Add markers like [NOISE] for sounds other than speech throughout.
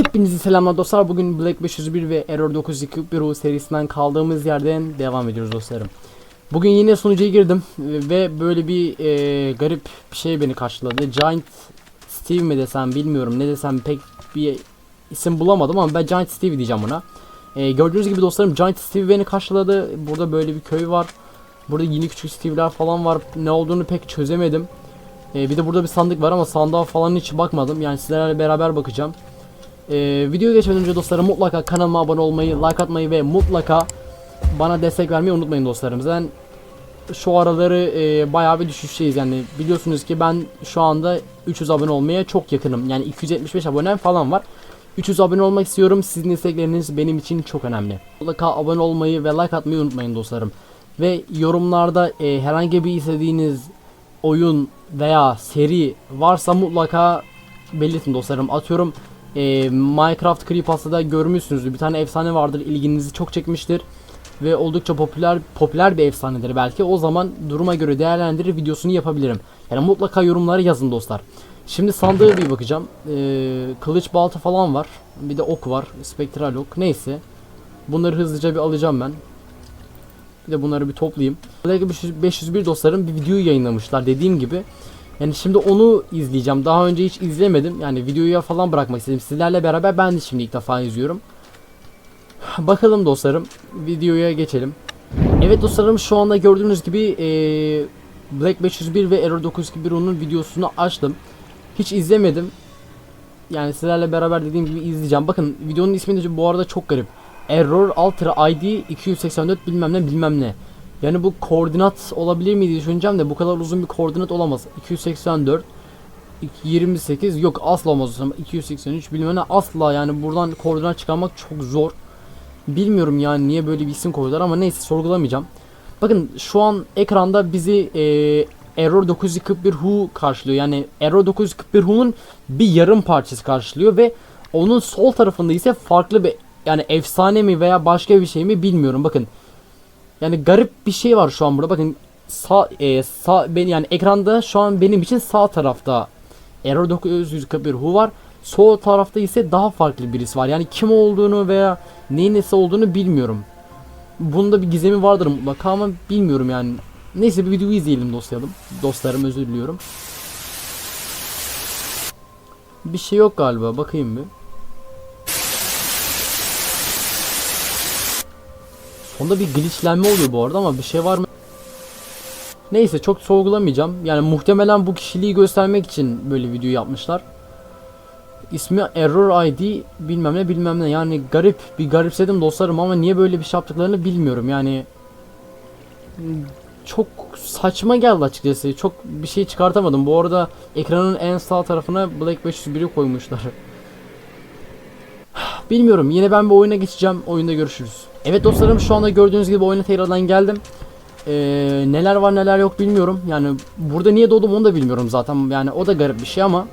Hepinize selamlar dostlar. Bugün Black 501 ve Error 921 serisinden kaldığımız yerden devam ediyoruz dostlarım. Bugün yine sunucuya girdim ve böyle bir e, garip bir şey beni karşıladı. Giant Steve mi desem bilmiyorum ne desem pek bir isim bulamadım ama ben Giant Steve diyeceğim buna. E, gördüğünüz gibi dostlarım Giant Steve beni karşıladı. Burada böyle bir köy var. Burada yeni küçük Steve'ler falan var. Ne olduğunu pek çözemedim. E, bir de burada bir sandık var ama sandığa falan hiç bakmadım. Yani sizlerle beraber bakacağım. Ee, videoya geçmeden önce dostlarım mutlaka kanalıma abone olmayı, like atmayı ve mutlaka bana destek vermeyi unutmayın dostlarım. Ben şu araları e, bayağı bir düşüşteyiz yani biliyorsunuz ki ben şu anda 300 abone olmaya çok yakınım. Yani 275 abonem falan var. 300 abone olmak istiyorum. Sizin istekleriniz benim için çok önemli. Mutlaka abone olmayı ve like atmayı unutmayın dostlarım. Ve yorumlarda e, herhangi bir istediğiniz oyun veya seri varsa mutlaka belirtin dostlarım. Atıyorum e, Minecraft Creepypasta'da görmüşsünüzdür. Bir tane efsane vardır. ilginizi çok çekmiştir. Ve oldukça popüler popüler bir efsanedir belki. O zaman duruma göre değerlendirir videosunu yapabilirim. Yani mutlaka yorumlara yazın dostlar. Şimdi sandığa bir bakacağım. Ee, kılıç balta falan var. Bir de ok var. Spektral ok. Neyse. Bunları hızlıca bir alacağım ben. Bir de bunları bir toplayayım. Black 501 dostlarım bir videoyu yayınlamışlar dediğim gibi. Yani şimdi onu izleyeceğim. Daha önce hiç izlemedim. Yani videoya falan bırakmak istedim. Sizlerle beraber ben de şimdi ilk defa izliyorum. Bakalım dostlarım. Videoya geçelim. Evet dostlarım şu anda gördüğünüz gibi eee, Black 501 ve Error 921'in videosunu açtım. Hiç izlemedim. Yani sizlerle beraber dediğim gibi izleyeceğim. Bakın videonun ismi de bu arada çok garip. Error Ultra ID 284 bilmem ne bilmem ne. Yani bu koordinat olabilir mi diye düşüneceğim de bu kadar uzun bir koordinat olamaz. 284 28 yok asla olmaz. 283 bilmem ne asla yani buradan koordinat çıkarmak çok zor. Bilmiyorum yani niye böyle bir isim koydular ama neyse sorgulamayacağım. Bakın şu an ekranda bizi e, Error 941 Hu karşılıyor. Yani Error 941 Hu'nun bir yarım parçası karşılıyor ve onun sol tarafında ise farklı bir yani efsane mi veya başka bir şey mi bilmiyorum. Bakın yani garip bir şey var şu an burada. Bakın sağ e, sağ ben yani ekranda şu an benim için sağ tarafta Error 941 Hu var. Sol tarafta ise daha farklı birisi var. Yani kim olduğunu veya neyin nesi olduğunu bilmiyorum. Bunda bir gizemi vardır mutlaka ama bilmiyorum yani. Neyse bir videoyu izleyelim dostlarım. Dostlarım özür diliyorum. Bir şey yok galiba. Bakayım bir. Sonda bir glitchlenme oluyor bu arada ama bir şey var mı? Neyse çok sorgulamayacağım. Yani muhtemelen bu kişiliği göstermek için böyle video yapmışlar. İsmi Error ID bilmem ne bilmem ne. Yani garip bir garipsedim dostlarım ama niye böyle bir şey yaptıklarını bilmiyorum. Yani çok saçma geldi açıkçası. Çok bir şey çıkartamadım. Bu arada ekranın en sağ tarafına Black 501'i koymuşlar. [SIGHS] Bilmiyorum. Yine ben bir oyuna geçeceğim. Oyunda görüşürüz. Evet dostlarım şu anda gördüğünüz gibi oyuna tekrardan geldim. Ee, neler var neler yok bilmiyorum. Yani burada niye doğdum onu da bilmiyorum zaten. Yani o da garip bir şey ama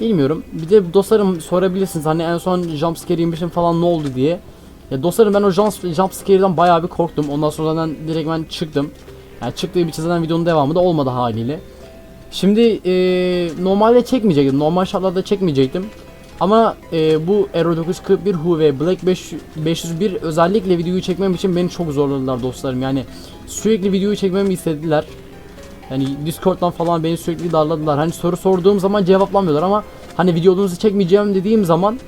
bilmiyorum. Bir de dostlarım sorabilirsiniz hani en son jumpscare yemişim falan ne oldu diye. Ya dostlarım ben o jump, jumpscare'den bayağı bir korktum. Ondan sonra zaten direkt ben çıktım. Yani çıktığı bir zaten videonun devamı da olmadı haliyle. Şimdi ee, normalde çekmeyecektim. Normal şartlarda çekmeyecektim. Ama e, bu Aero 941 Hu ve Black 5, 501 özellikle videoyu çekmem için beni çok zorladılar dostlarım. Yani sürekli videoyu çekmemi istediler. Yani Discord'dan falan beni sürekli darladılar. Hani soru sorduğum zaman cevaplamıyorlar ama hani videonuzu çekmeyeceğim dediğim zaman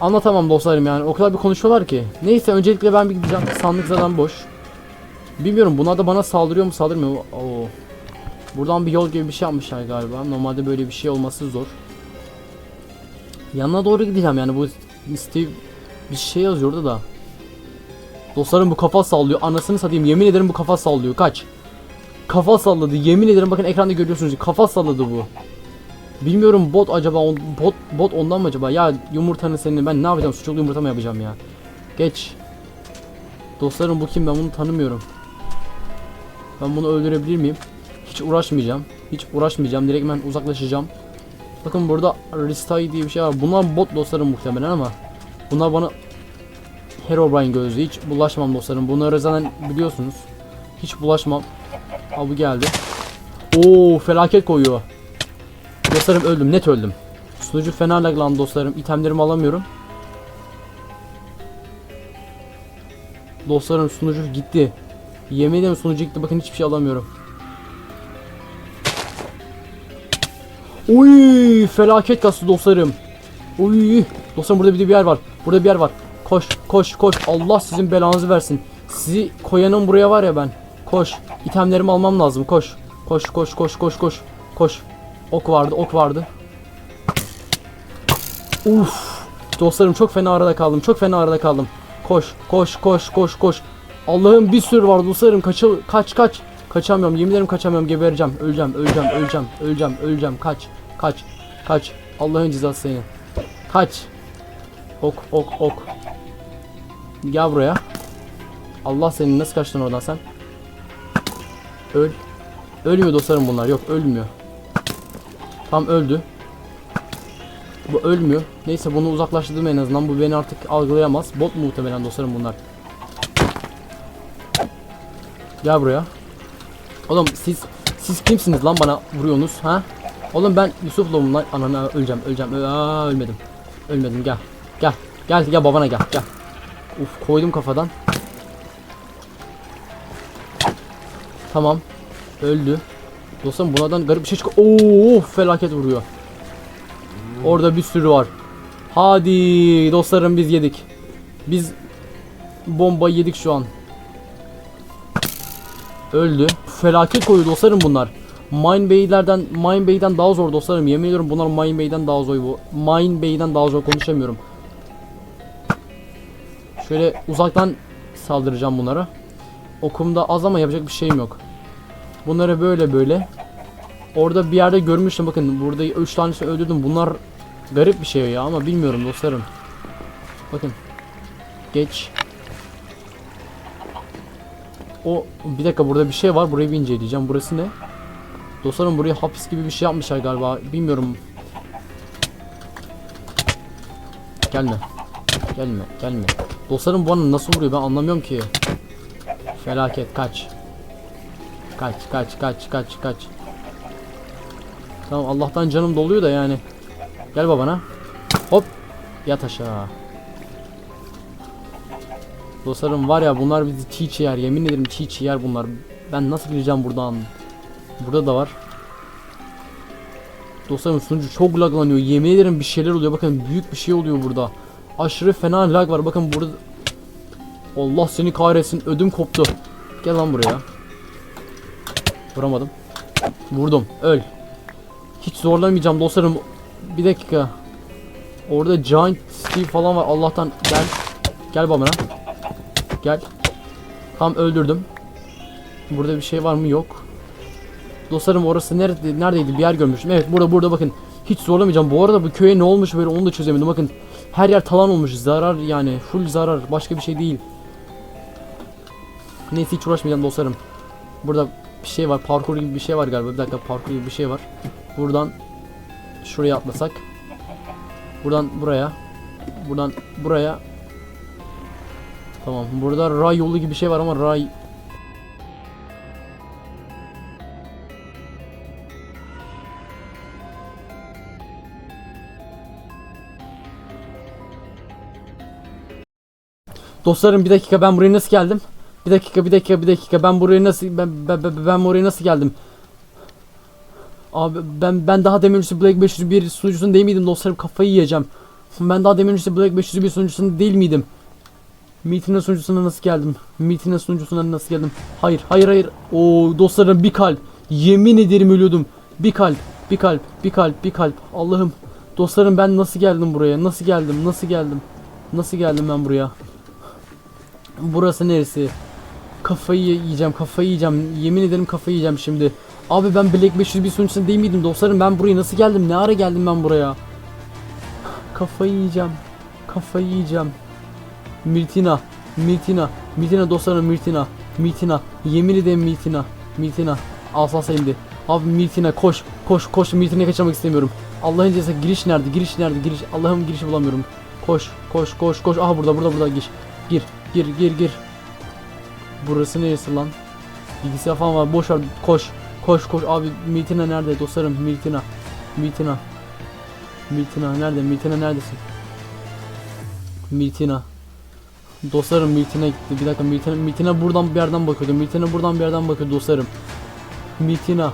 anlatamam dostlarım yani. O kadar bir konuşuyorlar ki. Neyse öncelikle ben bir gideceğim. Sandık zaten boş. Bilmiyorum bunlar da bana saldırıyor mu saldırmıyor mu? Oo. Buradan bir yol gibi bir şey yapmışlar galiba. Normalde böyle bir şey olması zor. Yanına doğru gideceğim yani bu Steve bir şey yazıyordu da. Dostlarım bu kafa sallıyor. Anasını satayım yemin ederim bu kafa sallıyor. Kaç. Kafa salladı. Yemin ederim bakın ekranda görüyorsunuz. Kafa salladı bu. Bilmiyorum bot acaba bot bot ondan mı acaba? Ya yumurtanın senin ben ne yapacağım? Suçlu yumurta mı yapacağım ya? Geç. Dostlarım bu kim ben bunu tanımıyorum. Ben bunu öldürebilir miyim? Hiç uğraşmayacağım. Hiç uğraşmayacağım. Direkt ben uzaklaşacağım. Bakın burada Ristai diye bir şey var. Bunlar bot dostlarım muhtemelen ama bunlar bana Herobrine gözlü. Hiç bulaşmam dostlarım. Bunları zaten biliyorsunuz. Hiç bulaşmam. Ha bu geldi. Oo felaket koyuyor. Dostlarım öldüm. Net öldüm. Sunucu fena lag lan dostlarım. İtemlerimi alamıyorum. Dostlarım sunucu gitti. Yemin ederim sunucu gitti. Bakın hiçbir şey alamıyorum. Uy felaket kastı dostlarım. Uy dostlarım burada bir de bir yer var. Burada bir yer var. Koş koş koş. Allah sizin belanızı versin. Sizi koyanım buraya var ya ben. Koş. İtemlerimi almam lazım. Koş. Koş koş koş koş koş. Koş. Ok vardı ok vardı. Uf. Dostlarım çok fena arada kaldım. Çok fena arada kaldım. Koş koş koş koş koş. Allah'ım bir sürü var dostlarım. Kaçıl kaç kaç. Kaçamıyorum. Yemin ederim kaçamıyorum. Gebereceğim. Öleceğim. Öleceğim. Öleceğim. Öleceğim. Öleceğim. Kaç. Kaç. Kaç. Allah'ın cezası seni. Kaç. Ok ok ok. Gel buraya. Allah seni nasıl kaçtın oradan sen? Öl. Ölmüyor dostlarım bunlar. Yok ölmüyor. Tam öldü. Bu ölmüyor. Neyse bunu uzaklaştırdım en azından. Bu beni artık algılayamaz. Bot muhtemelen dostlarım bunlar. Gel buraya. Oğlum siz siz kimsiniz lan bana vuruyorsunuz ha? Oğlum ben Yusuf'lum lan. Ananı öleceğim öleceğim. Aa, ölmedim. Ölmedim gel. Gel. Gel gel babana gel gel. Uf koydum kafadan. Tamam. Öldü. Dostum bunlardan garip bir şey çıkıyor. Oo felaket vuruyor. Orada bir sürü var. Hadi dostlarım biz yedik. Biz bombayı yedik şu an. Öldü. Felaket koyu dostlarım bunlar. Mine Bay'lerden Mine Bay'den daha zor dostlarım. Yemin ediyorum bunlar Mine Bay'den daha zor bu. Mine Bay'den daha zor konuşamıyorum. Şöyle uzaktan saldıracağım bunlara. Okumda az ama yapacak bir şeyim yok. Bunları böyle böyle. Orada bir yerde görmüştüm bakın burada 3 tanesini öldürdüm. Bunlar garip bir şey ya ama bilmiyorum dostlarım. Bakın. Geç. O bir dakika burada bir şey var. Burayı bir inceleyeceğim. Burası ne? Dostlarım buraya hapis gibi bir şey yapmışlar galiba. Bilmiyorum. Gelme. Gelme. Gelme. Dostlarım bu bana nasıl vuruyor ben anlamıyorum ki. Felaket kaç. Kaç kaç kaç kaç kaç. Tamam Allah'tan canım doluyor da yani. Gel babana. Hop. Yat aşağı. Dostlarım var ya bunlar bizi çiğ çiğ yer. Yemin ederim çiğ çiğ yer bunlar. Ben nasıl gireceğim buradan? Burada da var. Dostlarım sunucu çok laglanıyor. Yemin ederim bir şeyler oluyor. Bakın büyük bir şey oluyor burada. Aşırı fena lag var. Bakın burada. Allah seni kahretsin. Ödüm koptu. Gel lan buraya. Vuramadım. Vurdum. Öl. Hiç zorlamayacağım dostlarım. Bir dakika. Orada Giant Steve falan var. Allah'tan gel. Gel bana. Gel. Tam öldürdüm. Burada bir şey var mı? Yok. Dostlarım orası nerede, neredeydi? Bir yer görmüştüm. Evet burada burada bakın. Hiç zorlamayacağım. Bu arada bu köye ne olmuş böyle onu da çözemedim. Bakın her yer talan olmuş. Zarar yani. Full zarar. Başka bir şey değil. Neyse hiç uğraşmayacağım dostlarım. Burada bir şey var. Parkur gibi bir şey var galiba. Bir dakika parkur gibi bir şey var. Buradan şuraya atlasak. Buradan buraya. Buradan buraya. Tamam. Burada ray yolu gibi bir şey var ama ray Dostlarım bir dakika ben buraya nasıl geldim? Bir dakika bir dakika bir dakika ben buraya nasıl ben ben, ben, ben buraya nasıl geldim? Abi ben ben daha demin üstü Black 501 sunucusunda değil miydim dostlarım kafayı yiyeceğim. Ben daha demin üstü Black 501 sunucusunda değil miydim? Meeting'in sunucusuna nasıl geldim? Meeting'in sunucusuna nasıl geldim? Hayır hayır hayır. O dostlarım bir kalp. Yemin ederim ölüyordum. Bir kalp bir kalp bir kalp bir kalp. Allah'ım. Dostlarım ben nasıl geldim buraya? Nasıl geldim? Nasıl geldim? Nasıl geldim ben buraya? Burası neresi? Kafayı yiyeceğim, kafayı yiyeceğim. Yemin ederim kafayı yiyeceğim şimdi. Abi ben Black 501 sunucusunda değil miydim dostlarım? Ben buraya nasıl geldim? Ne ara geldim ben buraya? Kafayı yiyeceğim. Kafayı yiyeceğim. Mirtina. Mirtina. Mirtina dostlarım Mirtina. Mirtina. Yemin ederim Mirtina. Mirtina. Asasa indi. Abi Mirtina koş. Koş koş Mirtina'ya kaçırmak istemiyorum. Allah'ın cezası giriş nerede? Giriş nerede? Giriş. Allah'ım girişi bulamıyorum. Koş koş koş koş. Aha burada burada burada gir. Gir. Gir gir gir. Burası neresi lan? Bilgisayar falan var. Boş ver. Koş. Koş koş. Abi Mirtina nerede dostlarım? Mirtina. Mirtina. Miltina nerede? Miltina neredesin? Miltina. Dostlarım Miltina gitti. Bir dakika Miltina, Miltina buradan bir yerden bakıyordu. Miltina buradan bir yerden bakıyordu dostlarım. Miltina.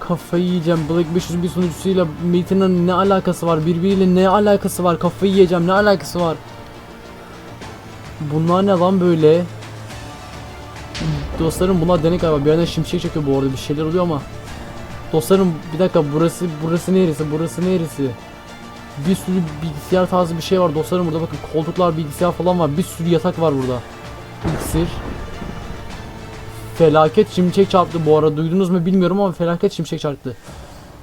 Kafayı yiyeceğim. Black 501 sunucusuyla Miltina'nın ne alakası var? Birbiriyle ne alakası var? Kafayı yiyeceğim. Ne alakası var? Bunlar ne lan böyle? Dostlarım bunlar denek galiba. Bir yerden şimşek çekiyor bu arada. Bir şeyler oluyor ama. Dostlarım bir dakika burası burası neresi? Burası neresi? Bir sürü bilgisayar tarzı bir şey var. Dostlarım burada bakın koltuklar bilgisayar falan var. Bir sürü yatak var burada. İksir. Felaket şimşek çarptı. Bu arada duydunuz mu bilmiyorum ama felaket şimşek çarptı.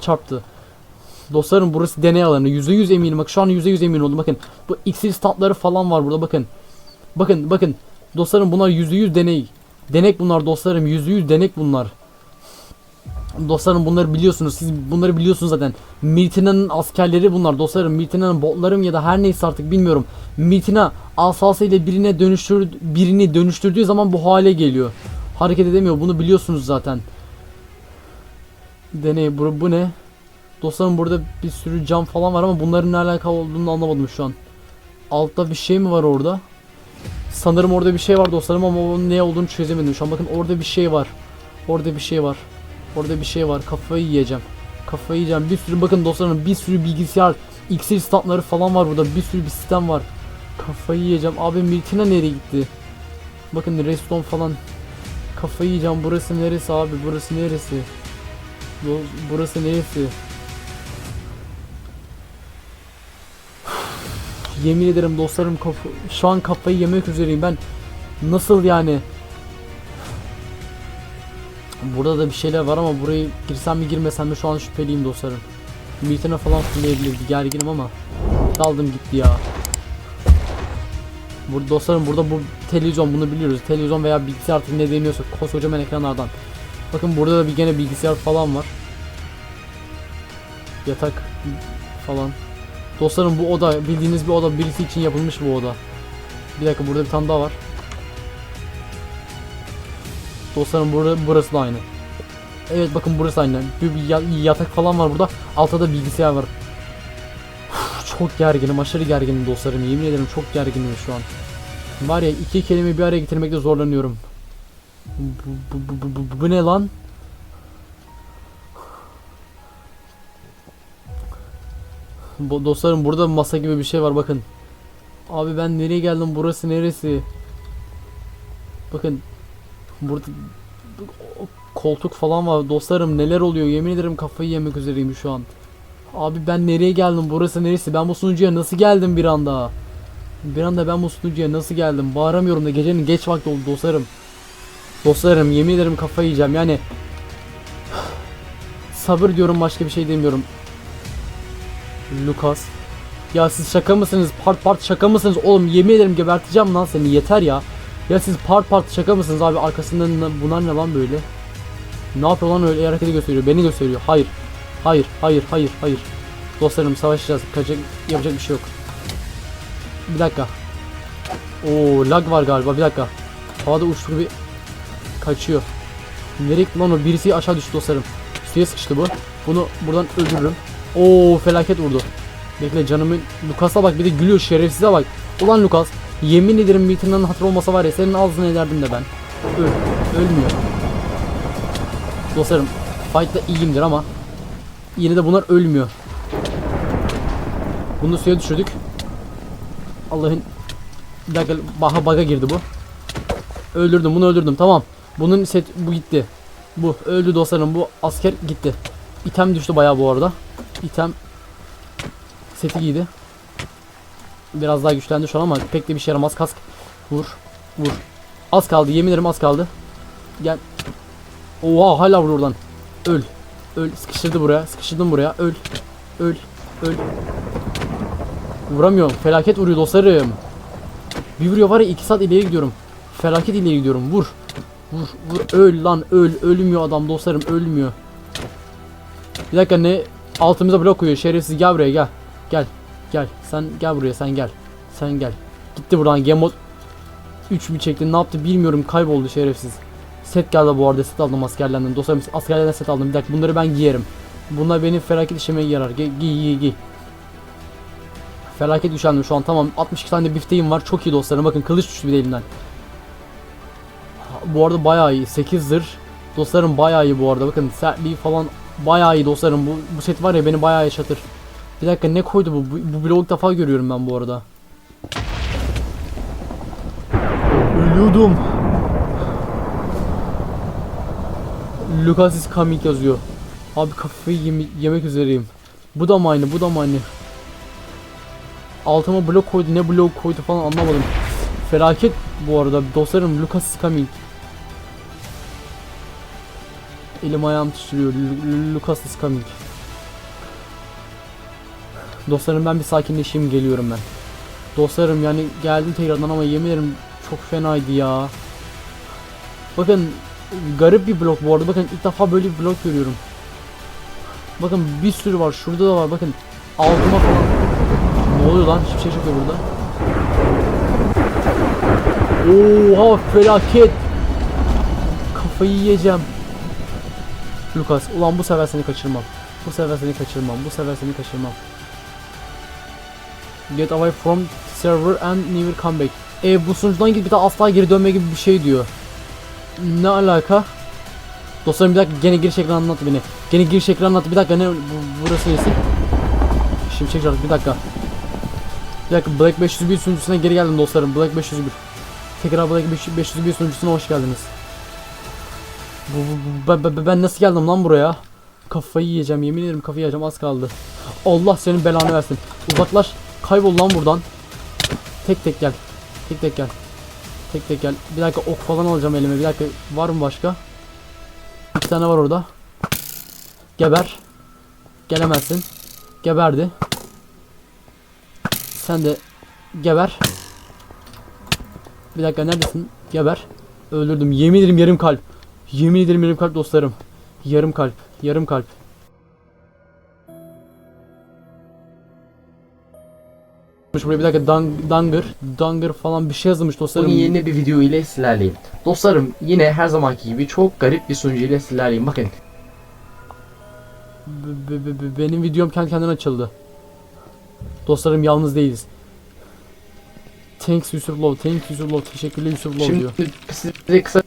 Çarptı. Dostlarım burası deney alanı. %100 eminim. Bak şu an %100 emin oldum. Bakın Bu iksir statları falan var burada. Bakın. Bakın bakın. Dostlarım bunlar %100 deney. Denek bunlar dostlarım. %100 denek bunlar Dostlarım bunları biliyorsunuz. Siz bunları biliyorsunuz zaten. Mirtina'nın askerleri bunlar dostlarım. Mirtina'nın botlarım ya da her neyse artık bilmiyorum. Mirtina asası ile birine dönüştür birini dönüştürdüğü zaman bu hale geliyor. Hareket edemiyor. Bunu biliyorsunuz zaten. Deney bu, bu ne? Dostlarım burada bir sürü cam falan var ama bunların ne alakalı olduğunu anlamadım şu an. Altta bir şey mi var orada? Sanırım orada bir şey var dostlarım ama onun ne olduğunu çözemedim şu an. Bakın orada bir şey var. Orada bir şey var. Orada bir şey var. Kafayı yiyeceğim. Kafayı yiyeceğim. Bir sürü bakın dostlarım bir sürü bilgisayar, iksir standları falan var burada. Bir sürü bir sistem var. Kafayı yiyeceğim. Abi Miltina nereye gitti? Bakın Reston falan. Kafayı yiyeceğim. Burası neresi abi? Burası neresi? Burası neresi? [SIGHS] Yemin ederim dostlarım şu an kafayı yemek üzereyim ben. Nasıl yani? Burada da bir şeyler var ama burayı girsem mi girmesem mi şu an şüpheliyim dostlarım. Miltene falan fırlayabilirdi gerginim ama daldım gitti ya. Burada dostlarım burada bu televizyon bunu biliyoruz. Televizyon veya bilgisayar artık ne deniyorsa koskocaman ekranlardan. Bakın burada da bir gene bilgisayar falan var. Yatak falan. Dostlarım bu oda bildiğiniz bir oda birisi için yapılmış bu oda. Bir dakika burada bir tane daha var. Dostlarım burada burası da aynı. Evet bakın burası aynı. Bir, bir ya- yatak falan var burada. Altta da bilgisayar var. Uf, çok gerginim, aşırı gerginim dostlarım. Yemin ederim çok gerginim şu an. Var ya iki kelime bir araya getirmekte zorlanıyorum. Bu, bu, bu, bu, bu, bu ne lan? Bu, dostlarım burada masa gibi bir şey var bakın. Abi ben nereye geldim? Burası neresi? Bakın Burada koltuk falan var dostlarım neler oluyor yemin ederim kafayı yemek üzereyim şu an. Abi ben nereye geldim burası neresi ben bu sunucuya nasıl geldim bir anda. Bir anda ben bu sunucuya nasıl geldim bağıramıyorum da gecenin geç vakti oldu dostlarım. Dostlarım yemin ederim kafayı yiyeceğim yani. Sabır diyorum başka bir şey demiyorum. Lucas. Ya siz şaka mısınız? Part part şaka mısınız? Oğlum yemin ederim geberteceğim lan seni yeter ya. Ya siz part part şaka mısınız abi? Arkasından ne- bunlar ne lan böyle? Ne yapıyor lan öyle? Hareketi gösteriyor beni gösteriyor. Hayır. Hayır hayır hayır hayır. Dostlarım savaşacağız. Kaçacak yapacak bir şey yok. Bir dakika. Oo lag var galiba. Bir dakika. Havada uçtu bir Kaçıyor. Nereye gitti lan o? Birisi aşağı düştü dostlarım. Suya sıkıştı bu. Bunu buradan öldürürüm. Oo felaket vurdu. Bekle canımın Lucas'a bak bir de gülüyor şerefsize bak. Ulan Lucas Yemin ederim Milton'un hatır olmasa var ya senin ağzını ederdim de ben. Öl. Ölmüyor. Dostlarım fight'ta iyiyimdir ama yine de bunlar ölmüyor. Bunu suya düşürdük. Allah'ın bir dakika baha baga girdi bu. Öldürdüm bunu öldürdüm tamam. Bunun set bu gitti. Bu öldü dostlarım bu asker gitti. İtem düştü bayağı bu arada. İtem seti giydi. Biraz daha güçlendi şu an ama pek de bir şey yaramaz. Kask. Vur. Vur. Az kaldı. Yemin ederim az kaldı. Gel. Oha hala vur oradan. Öl. Öl. Sıkıştırdı buraya. Sıkıştırdım buraya. Öl. Öl. Öl. Vuramıyorum. Felaket vuruyor dostlarım. Bir vuruyor var ya 2 saat ileri gidiyorum. Felaket ileri gidiyorum. Vur. Vur. Vur. Öl lan. Öl. Ölmüyor adam dostlarım. Ölmüyor. Bir dakika ne? Altımıza blok koyuyor. Şerefsiz gel buraya gel. Gel. Gel. Sen gel buraya sen gel. Sen gel. Gitti buradan Gemot 3 mü çekti ne yaptı bilmiyorum kayboldu şerefsiz. Set geldi bu arada set aldım askerlerden. Dostlarım askerlerden set aldım. Bir dakika bunları ben giyerim. Bunlar benim felaket işime yarar. Giy giy giy. Felaket üşendim şu an tamam 62 tane bifteğim var çok iyi dostlarım bakın kılıç düştü bir de elimden. Bu arada bayağı iyi 8 zırh Dostlarım bayağı iyi bu arada bakın sertliği falan bayağı iyi dostlarım bu, bu set var ya beni bayağı yaşatır. Bir dakika ne koydu bu? Bu, bu bloğu defa görüyorum ben bu arada. Ölüyordum. Lucas is coming yazıyor. Abi kafayı yeme- yemek üzereyim. Bu da mı aynı? Bu da mı aynı? Altıma blok koydu. Ne blok koydu falan anlamadım. Felaket bu arada. Dostlarım Lucas is coming. Elim ayağım titriyor. Lu- Lu- Lucas is coming. Dostlarım ben bir sakinleşeyim geliyorum ben. Dostlarım yani geldim tekrardan ama yemin ederim çok fenaydı ya. Bakın garip bir blok bu arada. Bakın ilk defa böyle bir blok görüyorum. Bakın bir sürü var. Şurada da var. Bakın altıma falan. Ne oluyor lan? Hiçbir şey çıkıyor burada. Oha felaket. Kafayı yiyeceğim. Lucas ulan bu sefer seni kaçırmam. Bu sefer seni kaçırmam. Bu sefer seni kaçırmam. Get away from server and never come back. E bu sunucudan git bir daha asla geri dönme gibi bir şey diyor. Ne alaka? Dostlarım bir dakika gene giriş ekranı anlattı beni. Gene giriş ekranı anlattı. Bir dakika ne bu, burası nesi? Şimdi çek şarkı bir dakika. Bir dakika Black 501 sunucusuna geri geldim dostlarım. Black 501. Tekrar Black 501 sunucusuna hoş geldiniz. Bu, bu, bu- ben- ben nasıl geldim lan buraya? Kafayı yiyeceğim yemin ederim kafayı yiyeceğim az kaldı. Allah senin belanı versin. Uzaklaş. Kaybol lan buradan. Tek tek gel. Tek tek gel. Tek tek gel. Bir dakika ok falan alacağım elime. Bir dakika var mı başka? Bir tane var orada. Geber. Gelemezsin. Geberdi. Sen de geber. Bir dakika neredesin? Geber. Öldürdüm. Yemin ederim yarım kalp. Yemin ederim yarım kalp dostlarım. Yarım kalp. Yarım kalp. Buraya bir dakika dang, Danger, Danger falan bir şey yazılmış dostlarım. Bugün yeni bir video ile sizlerleyim. Dostlarım yine her zamanki gibi çok garip bir sunucu ile sizlerleyim. Bakın B- benim videom kendi kendine açıldı. Dostlarım yalnız değiliz. Thanks Yusuf Love, thanks Yusuf Love, teşekkürler Yusuf Love şimdi diyor. size kısa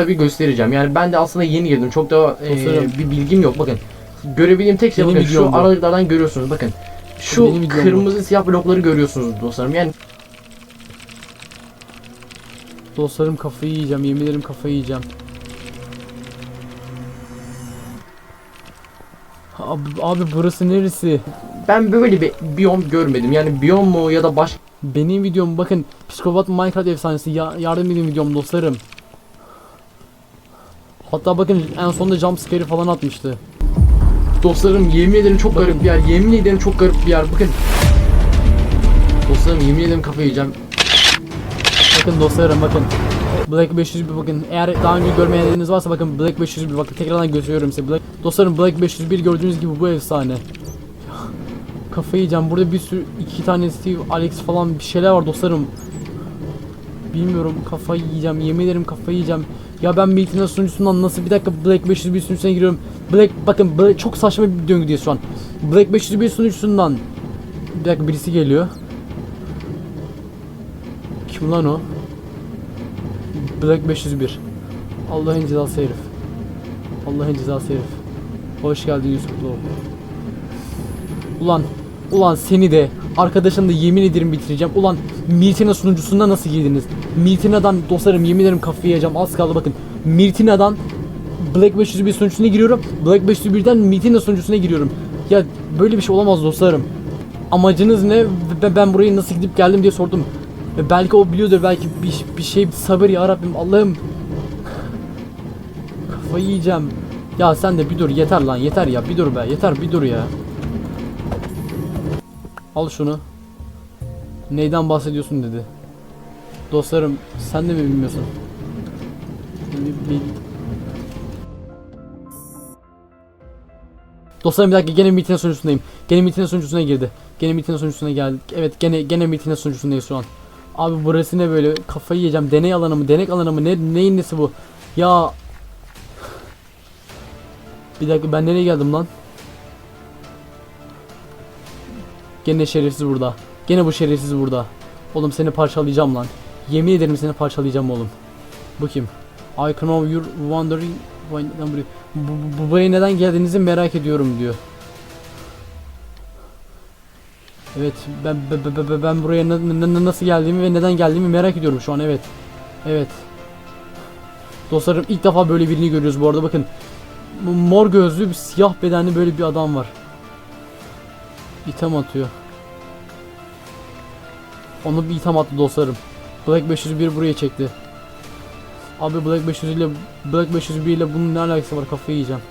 bir göstereceğim. Yani ben de aslında yeni girdim. Çok da e, Dostlarım. bir bilgim yok. Bakın görebildiğim tek şey bakın şu bu. aralıklardan görüyorsunuz. Bakın şu kırmızı siyah blokları görüyorsunuz dostlarım. Yani Dostlarım kafayı yiyeceğim, yemin ederim kafayı yiyeceğim. Abi, abi burası neresi? ben böyle bir biyom görmedim. Yani biyom mu ya da başka Benim videom bakın Psikopat Minecraft efsanesi ya, yardım edin videom dostlarım. Hatta bakın en sonunda jump scare falan atmıştı. Dostlarım yemin ederim çok garip bir yer. Yemin ederim çok garip bir yer. Bakın. Dostlarım yemin ederim kafayı yiyeceğim. Bakın dostlarım bakın. Black 501 bakın eğer daha önce görmeyenleriniz varsa bakın Black 501 bakın tekrardan gösteriyorum size Black Dostlarım Black 501 gördüğünüz gibi bu efsane Kafayı yiyeceğim burada bir sürü iki tane Steve Alex falan bir şeyler var dostlarım Bilmiyorum kafayı yiyeceğim yemin ederim kafayı yiyeceğim Ya ben Miltina sunucusundan nasıl bir dakika Black 501 sunucusuna giriyorum Black bakın Black, çok saçma bir döngüdeyiz şu an. Black 501 sunucusundan Bir dakika birisi geliyor. Kim lan o? Black 501 Allah'ın cezası herif. Allah'ın cezası herif. Hoş geldin Yusuf Low Ulan Ulan seni de Arkadaşını da yemin ederim bitireceğim. Ulan Mirtina sunucusunda nasıl girdiniz? Mirtina'dan dostlarım yemin ederim kafayı yiyeceğim. Az kaldı bakın. Mirtina'dan Black 501 sunucusuna giriyorum. Black 501'den Mirtina sunucusuna giriyorum. Ya böyle bir şey olamaz dostlarım. Amacınız ne? Ve ben burayı nasıl gidip geldim diye sordum. Belki o biliyordur belki bir, bir şey sabır ya Rabbim Allah'ım. Kafayı yiyeceğim. Ya sen de bir dur yeter lan yeter ya. Bir dur be yeter bir dur ya. Al şunu. Neyden bahsediyorsun dedi. Dostlarım sen de mi bilmiyorsun? Bil- Dostlarım bir dakika gene mitine sunucusundayım. Gene mitine sunucusuna girdi. Gene mitine sunucusuna geldik. Evet gene gene mitine sunucusundayız şu an. Abi burası ne böyle kafayı yiyeceğim. Deney alanı mı? Denek alanı mı? Ne, neyin nesi bu? Ya. Bir dakika ben nereye geldim lan? Gene şerefsiz burada. Gene bu şerefsiz burada. Oğlum seni parçalayacağım lan. Yemin ederim seni parçalayacağım oğlum. Bu kim? I can know you're wondering buraya, bu, bu, buraya neden geldiğinizi merak ediyorum diyor. Evet ben ben, ben- buraya na- na- na- nasıl geldiğimi ve neden geldiğimi merak ediyorum şu an evet. Evet. Dostlarım ilk defa böyle birini görüyoruz bu arada bakın. Mor gözlü bir siyah bedenli böyle bir adam var. İtem atıyor. Onu bir item attı dostlarım. Black 501 buraya çekti. Abi Black 500 ile Black 501 ile bunun ne alakası var kafayı yiyeceğim.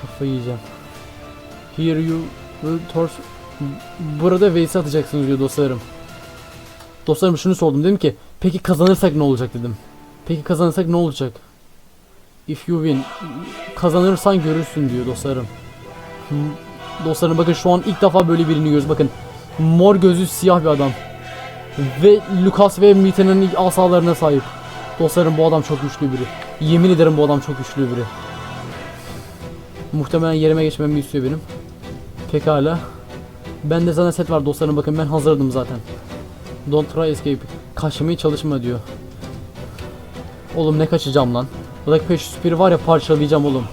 Kafayı yiyeceğim. Here you will torch Burada Veys'i atacaksınız diyor dostlarım. Dostlarım şunu sordum dedim ki peki kazanırsak ne olacak dedim. Peki kazanırsak ne olacak? If you win kazanırsan görürsün diyor dostlarım. Dostlarım bakın şu an ilk defa böyle birini görüyoruz bakın. Mor gözlü siyah bir adam. Ve Lucas ve Mita'nın asalarına sahip. Dostlarım bu adam çok güçlü biri. Yemin ederim bu adam çok güçlü biri. Muhtemelen yerime geçmemi istiyor benim. Pekala. Bende zaten set var dostlarım bakın ben hazırdım zaten. Don't try escape. Kaçmaya çalışma diyor. Oğlum ne kaçacağım lan. Black 501 var ya parçalayacağım oğlum.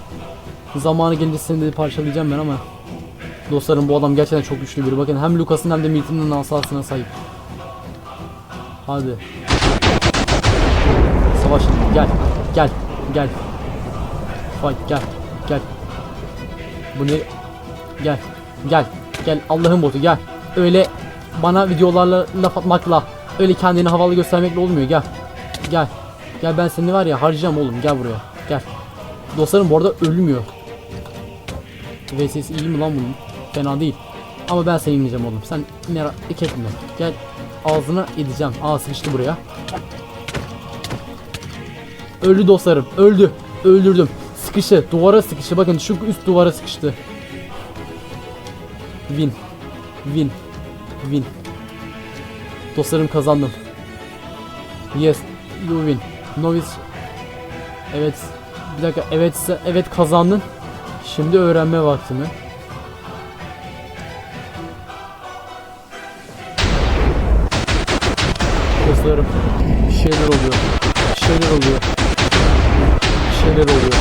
Zamanı gelince seni de parçalayacağım ben ama. Dostlarım bu adam gerçekten çok güçlü biri. Bakın hem Lucas'ın hem de Milton'un asasına sahip. Hadi. Savaş gel. Gel. Gel. Fight gel. Gel. Bu ne? Gel. Gel. Gel Allah'ın botu gel. Öyle bana videolarla laf atmakla öyle kendini havalı göstermekle olmuyor gel. Gel. Gel ben seni var ya harcayacağım oğlum gel buraya. Gel. Dostlarım bu arada ölmüyor. VSS iyi mi lan bunun? Fena değil. Ama ben seni ineceğim oğlum. Sen merak etme. Gel ağzına edeceğim. Aa sıkıştı buraya. Öldü dostlarım. Öldü. Öldürdüm. Sıkışı. Duvara sıkışı. Bakın şu üst duvara sıkıştı. Win. Win. Win. Dostlarım kazandım. Yes. You win. Novice. Evet. Bir dakika. Evet. Evet kazandın. Şimdi öğrenme vakti mi? Bir şeyler